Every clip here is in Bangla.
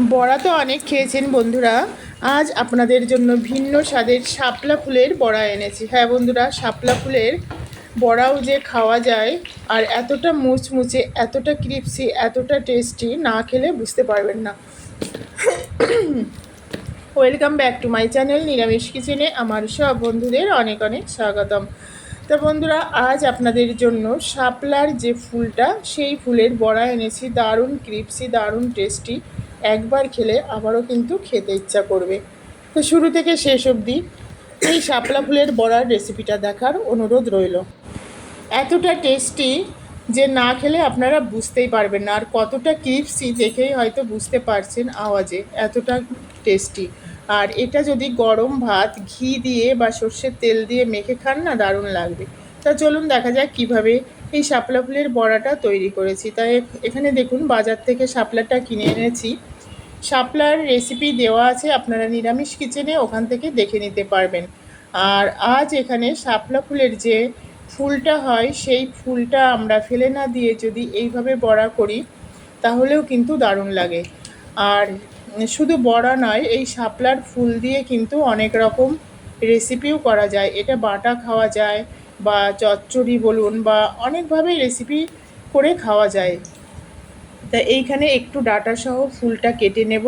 বড়া তো অনেক খেয়েছেন বন্ধুরা। আজ আপনাদের জন্য ভিন্ন স্বাদের শাপলা ফুলের বড়া এনেছি। হ্যাঁ বন্ধুরা, শাপলা ফুলের বড়াও যে খাওয়া যায় আর এতটা মুচমুচে, এতটা ক্রিপসি, এতটা টেস্টি না খেলে বুঝতে পারবেন না। Welcome back to my channel নিরামিষ কিচেনে আমার সব বন্ধুদের অনেক অনেক স্বাগতম। তো বন্ধুরা, আজ আপনাদের জন্য শাপলার যে ফুলটা, সেই ফুলের বড়া এনেছি। দারুণ ক্রিপসি, দারুণ টেস্টি। একবার খেলে আবারও কিন্তু খেতে ইচ্ছা করবে। তো শুরু থেকে শেষ অবধি এই শাপলা ফুলের বড়ার রেসিপিটা দেখার অনুরোধ রইল। এতটা টেস্টি যে না খেলে আপনারা বুঝতেই পারবেন না, আর কতটা ক্রিপসি দেখেই হয়তো বুঝতে পারছেন আওয়াজে, এতটা টেস্টি আর এটা যদি গরম ভাত, ঘি দিয়ে বা সর্ষের তেল দিয়ে মেখে খান না, দারুণ লাগবে। তা চলুন দেখা যাক কীভাবে এই শাপলা ফুলের বড়াটা তৈরি করেছি। তাই এখানে দেখুন, বাজার থেকে শাপলাটা কিনে এনেছি। শাপলার রেসিপি দেওয়া আছে, আপনারা নিরামিষ কিচেনে ওখান থেকে দেখে নিতে পারবেন। আর আজ এখানে শাপলা ফুলের যে ফুলটা হয়, সেই ফুলটা আমরা ফেলে না দিয়ে যদি এইভাবে বড়া করি, তাহলেও কিন্তু দারুণ লাগে। আর শুধু বড়া নয়, এই শাপলার ফুল দিয়ে কিন্তু অনেক রকম রেসিপিও করা যায়। এটা বাটা খাওয়া যায় বা চচ্চড়ি বলুন বা অনেকভাবেই রেসিপি করে খাওয়া যায়। তা এইখানে একটু ডাটা সহ ফুলটা কেটে নেব।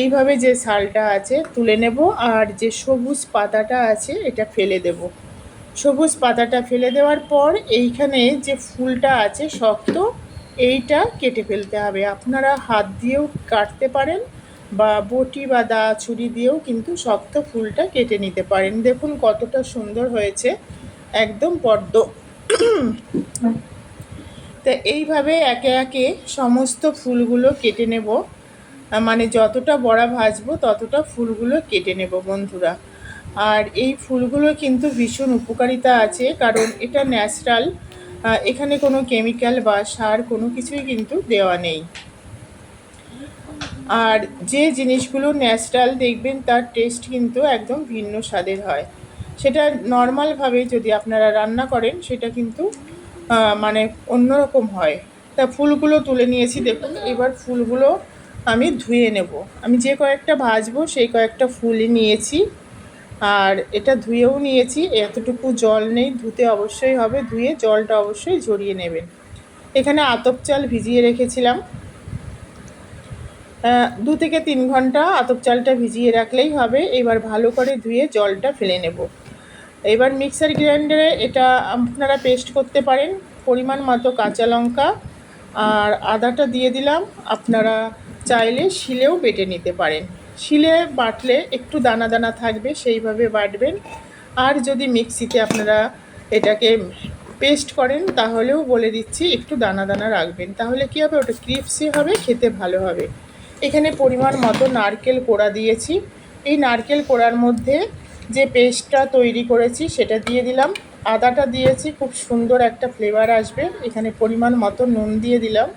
এইভাবে যে শালটা আছে তুলে নেব আর যে সবুজ পাতাটা আছে এটা ফেলে দেব। সবুজ পাতাটা ফেলে দেওয়ার পর এইখানে যে ফুলটা আছে শক্ত, এইটা কেটে ফেলতে হবে। আপনারা হাত দিয়েও কাটতে পারেন বা বটি বা দা ছুরি দিয়েও কিন্তু শক্ত ফুলটা কেটে নিতে পারেন। দেখুন কতটা সুন্দর হয়েছে। একদম পদ্ম তা এইভাবে একে একে সমস্ত ফুলগুলো কেটে নেব। মানে যতটা বড়া ভাজবো ততটা ফুলগুলো কেটে নেব বন্ধুরা। আর এই ফুলগুলো কিন্তু ভীষণ উপকারিতা আছে, কারণ এটা ন্যাচারাল এখানে কোনো কেমিক্যাল বা সার কোনো কিছুই কিন্তু দেওয়া নেই। আর যে জিনিসগুলো ন্যাচারাল দেখবেন তার টেস্ট কিন্তু একদম ভিন্ন স্বাদের হয়। সেটা নর্মালভাবে যদি আপনারা রান্না করেন সেটা কিন্তু মানে অন্যরকম হয়। তা ফুলগুলো তুলে নিয়েছি দেখুন এবার ফুলগুলো আমি ধুয়ে নেব। আমি যে কয়েকটা ভাজবো, সেই কয়েকটা ফুলই নিয়েছি। আর এটা ধুয়েও নিয়েছি, এতটুকু জল নেই, ধুতে অবশ্যই হবে, ধুয়ে জলটা অবশ্যই ঝরিয়ে নেবেন। এখানে আতপ চাল ভিজিয়ে রেখেছিলাম। দু থেকে তিন ঘণ্টা আতপ চালটা ভিজিয়ে রাখলেই হবে, এবার ভালো করে ধুয়ে জলটা ফেলে নেব। এবার মিক্সার গ্রাইন্ডারে এটা আপনারা পেস্ট করতে পারেন। পরিমাণ মতো কাঁচা লঙ্কা আর আদাটা দিয়ে দিলাম। আপনারা চাইলে শিলেও বেটে নিতে পারেন। শিলে বাটলে একটু দানা দানা থাকবে, সেইভাবে বাটবেন। আর যদি মিক্সিতে আপনারা এটাকে পেস্ট করেন, তাহলেও বলে দিচ্ছি একটু দানা দানা রাখবেন। তাহলে কী হবে? ওটা ক্রিপসি হবে, খেতে ভালো হবে। এখানে পরিমাণ মতো নারকেল কোড়া দিয়েছি। এই নারকেল কোড়ার মধ্যে যে পেস্টটা তৈরি করেছি সেটা দিয়ে দিলাম। আদাটা দিয়েছি, খুব সুন্দর একটা ফ্লেভার আসবে। এখানে পরিমাণ মতো নুন দিয়ে দিলাম।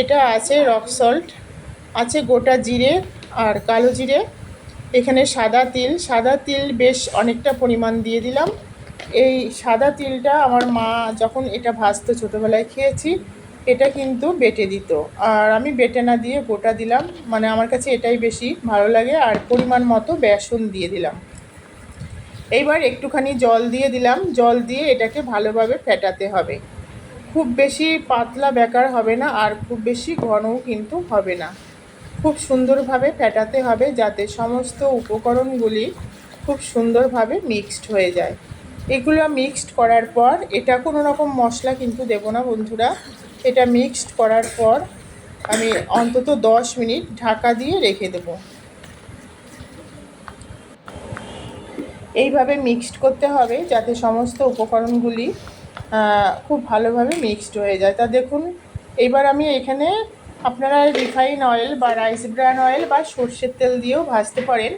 এটা আছে রক সল্ট আছে গোটা জিরে আর কালো জিরে। এখানে সাদা তিল সাদা তিল বেশ অনেকটা পরিমাণ দিয়ে দিলাম। এই সাদা তিলটা আমার মা যখন এটা ভাজতো ছোটোবেলায় খেয়েছি, এটা কিন্তু বেটে দিত। আর আমি বেটে না দিয়ে গোটা দিলাম। মানে আমার কাছে এটাই বেশি ভালো লাগে। আর পরিমাণ মতো বেসন দিয়ে দিলাম। এইবার একটুখানি জল দিয়ে দিলাম। জল দিয়ে এটাকে ভালোভাবে ফেটাতে হবে। খুব বেশি পাতলা বেকার হবে না আর খুব বেশি ঘনও কিন্তু হবে না। খুব সুন্দরভাবে ফেটাতে হবে যাতে সমস্ত উপকরণগুলি খুব সুন্দরভাবে মিক্সড হয়ে যায়। এগুলো মিক্সড করার পর, এটা কোনো রকম মশলা কিন্তু দেব না বন্ধুরা। এটা মিক্সড করার পর আমি অন্তত দশ মিনিট ঢাকা দিয়ে রেখে দেবো। এইভাবে মিক্সড করতে হবে যাতে সমস্ত উপকরণগুলি খুব ভালোভাবে মিক্সড হয়ে যায়। তা দেখুন, এবার আমি এখানে আপনারা রিফাইন অয়েল বা রাইস ব্র্যান অয়েল বা সর্ষের তেল দিয়েও ভাজতে পারেন।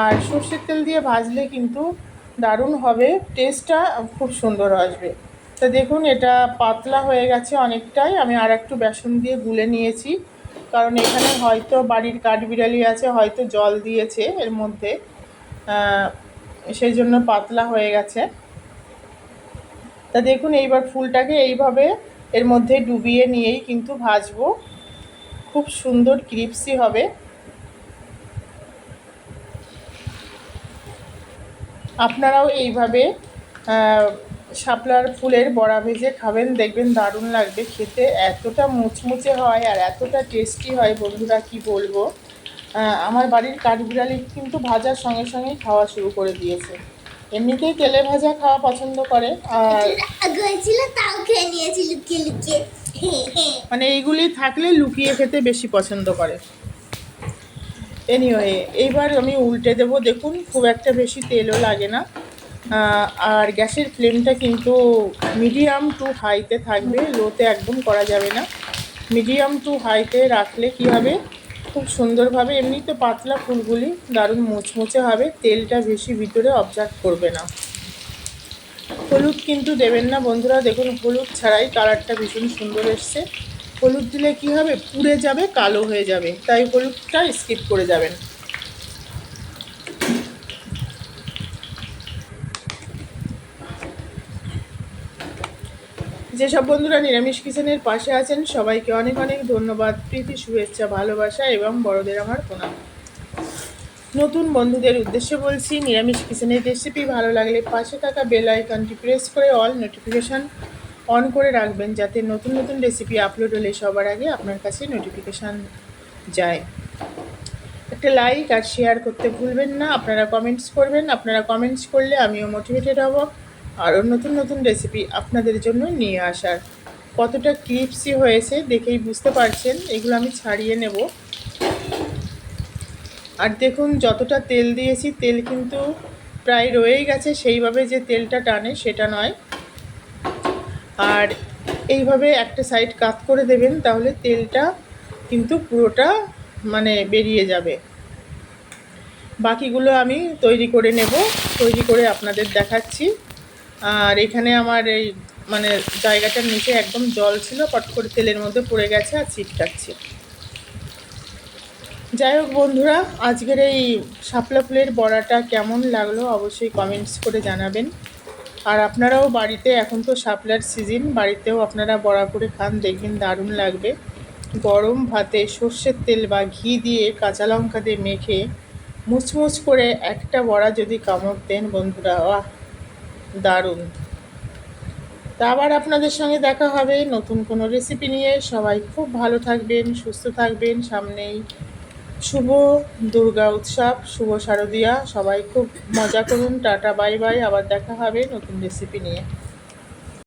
আর সর্ষের তেল দিয়ে ভাজলে কিন্তু দারুণ হবে টেস্টটা খুব সুন্দর আসবে। তো দেখুন, এটা পাতলা হয়ে গেছে অনেকটাই। আমি আর একটু বেসন দিয়ে গুলে নিয়েছি, কারণ এখানে হয়তো বাড়ির কাঠবিড়ালি আছে, হয়তো জল দিয়েছে এর মধ্যে। সেই জন্য পাতলা হয়ে গেছে। তা দেখুন এইবার ফুলটাকে এইভাবে এর মধ্যে ডুবিয়ে নিয়েই কিন্তু ভাজবো। খুব সুন্দর ক্রিপসি হবে। আপনারাও এইভাবে শাপলার ফুলের বড়া ভেজে খাবেন, দেখবেন দারুণ লাগবে। খেতে এতটা মুচমুচে হয় আর এতটা টেস্টি হয়, বন্ধুরা, কি বলব? আমার বাড়ির কাঠবিড়ালি কিন্তু ভাজার সঙ্গে সঙ্গেই খাওয়া শুরু করে দিয়েছে। এমনিতেই তেলে ভাজা খাওয়া পছন্দ করে আর হয়েছিল তাও খেয়ে নিয়েছি লুকিয়ে লুকিয়ে। মানে এইগুলি থাকলে লুকিয়ে খেতে বেশি পছন্দ করে। এনিওয়ে এইবার আমি উল্টে দেবো। দেখুন খুব একটা বেশি তেলও লাগে না। আর গ্যাসের ফ্লেমটা কিন্তু মিডিয়াম টু হাইতে থাকবে। লোতে একদম করা যাবে না। মিডিয়াম টু হাইতে রাখলে কি হবে? খুব সুন্দরভাবে এমনিতে পাতলা ফুলগুলি দারুণ মুচমুচে হবে, তেলটা বেশি ভিতরে অবজার্ভ করবে না। হলুদ কিন্তু দেবেন না বন্ধুরা, দেখুন হলুদ ছাড়াই কালারটা ভীষণ সুন্দর এসছে। হলুদ দিলে কি হবে? পুড়ে যাবে, কালো হয়ে যাবে, তাই হলুদটা স্কিপ করে যাবেন। যেসব বন্ধুরা নিরামিষ কিচেনের পাশে আছেন, সবাইকে অনেক অনেক ধন্যবাদ, প্রীতি, শুভেচ্ছা, ভালোবাসা এবং বড়দের আমার প্রণাম। নতুন বন্ধুদের উদ্দেশ্যে বলছি, নিরামিষ কিচেনের রেসিপি ভালো লাগলে পাশে থাকা বেল আইকনটি প্রেস করে অল নোটিফিকেশান অন করে রাখবেন, যাতে নতুন নতুন রেসিপি আপলোড হলে সবার আগে আপনার কাছে নোটিফিকেশান যায়। একটা লাইক আর শেয়ার করতে ভুলবেন না, আপনারা কমেন্টস করবেন, আপনারা কমেন্টস করলে আমিও মোটিভেটেড হব। আরও নতুন নতুন রেসিপি আপনাদের জন্য নিয়ে আসার। কতটা ক্রিপসি হয়েছে দেখেই বুঝতে পারছেন, এগুলো আমি ছাড়িয়ে নেব। আর দেখুন যতটা তেল দিয়েছি, তেল কিন্তু প্রায় রয়েই গেছে, সেইভাবে যে তেলটা টানে সেটা নয়। আর এইভাবে একটা সাইড কাত করে দেবেন, তাহলে তেলটা কিন্তু পুরোটা মানে বেরিয়ে যাবে। বাকিগুলো আমি তৈরি করে নেব, তৈরি করে আপনাদের দেখাচ্ছি। আর এখানে আমার এই মানে জায়গাটার নিচে একদম জল ছিল, পট করে তেলের মধ্যে পড়ে গেছে আর ছিটকাচ্ছে। যাই হোক বন্ধুরা, আজকের এই শাপলা ফুলের বড়াটা কেমন লাগল অবশ্যই কমেন্টস করে জানাবেন। আর আপনারাও বাড়িতে, এখন তো শাপলার সিজন বাড়িতেও আপনারা বড়া করে খান, দেখবেন দারুণ লাগবে। গরম ভাতে সর্ষের তেল বা ঘি দিয়ে কাঁচা লঙ্কা দিয়ে মেখে মুচমুচ করে একটা বড়া যদি কামড় দেন বন্ধুরা দারুণ। তা আবার আপনাদের সঙ্গে দেখা হবে নতুন কোনো রেসিপি নিয়ে। সবাই খুব ভালো থাকবেন, সুস্থ থাকবেন। সামনেই শুভ দুর্গা উৎসব, শুভ শারদিয়া। সবাই খুব মজা করুন। Tata, bye bye. আবার দেখা হবে নতুন রেসিপি নিয়ে।